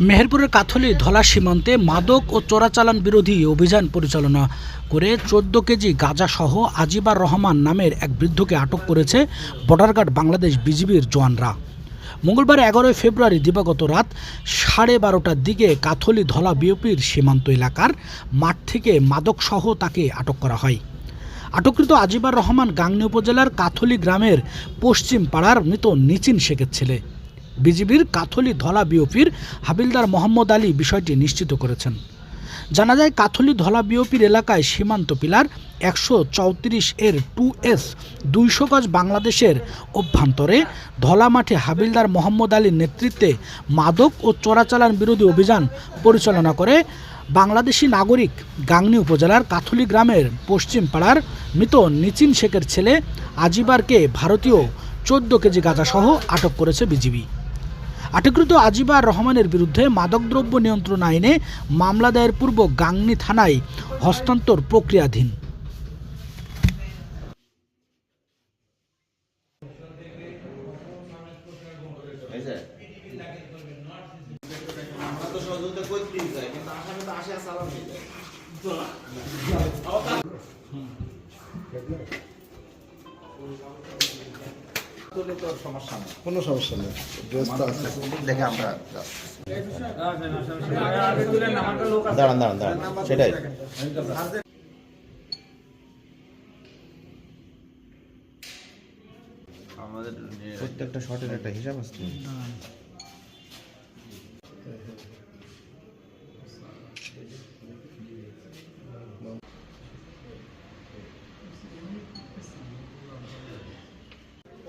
মেহেরপুরের কাথলি ধলা সীমান্তে মাদক ও চোরাচালান বিরোধী অভিযান পরিচালনা করে চোদ্দ কেজি গাঁজাসহ আজিবার রহমান নামের এক বৃদ্ধকে আটক করেছে বর্ডার গার্ড বাংলাদেশ বিজিবির জওয়ানরা। মঙ্গলবার এগারোই ফেব্রুয়ারি দিবাগত রাত সাড়ে বারোটার দিকে কাথলি ধলা বিওপির সীমান্ত এলাকার মাঠ থেকে মাদকসহ তাকে আটক করা হয়। আটককৃত আজিবার রহমান গাংনী উপজেলার কাথলি গ্রামের পশ্চিম পাড়ার মৃত নিচিন শেখের ছেলে। বিজিবির কাথলি ধলা বিওপির হাবিলদার মোহাম্মদ আলী বিষয়টি নিশ্চিত করেছেন। জানা যায়, কাথলি ধলা বিওপির এলাকায় সীমান্ত পিলার একশো চৌত্রিশ এর টু এস দুইশো গজ বাংলাদেশের অভ্যন্তরে ধলা মাঠে হাবিলদার মোহাম্মদ আলীর নেতৃত্বে মাদক ও চোরাচালান বিরোধী অভিযান পরিচালনা করে বাংলাদেশি নাগরিক গাংনী উপজেলার কাথলি গ্রামের পশ্চিম পাড়ার মৃত নিচিন শেখের ছেলে আজিবারকে ভারতীয় চোদ্দ কেজি গাঁজাসহ আটক করেছে বিজিবি। আটককৃত আজিবার রহমানের বিরুদ্ধে মাদকদ্রব্য নিয়ন্ত্রণ আইনে মামলা দায়ের পূর্ব গাংনী থানায় হস্তান্তর প্রক্রিয়াধীন হয়েছে? আমরা তো হয়ে সমস্যা নেই। কোনো সমস্যা নেই। ড্রেস আছে। দেখে আমরা দাঁড়ান দাঁড়ান দাঁড়ান। সেটাই। প্রত্যেকটা শটের একটা হিসাব আছে।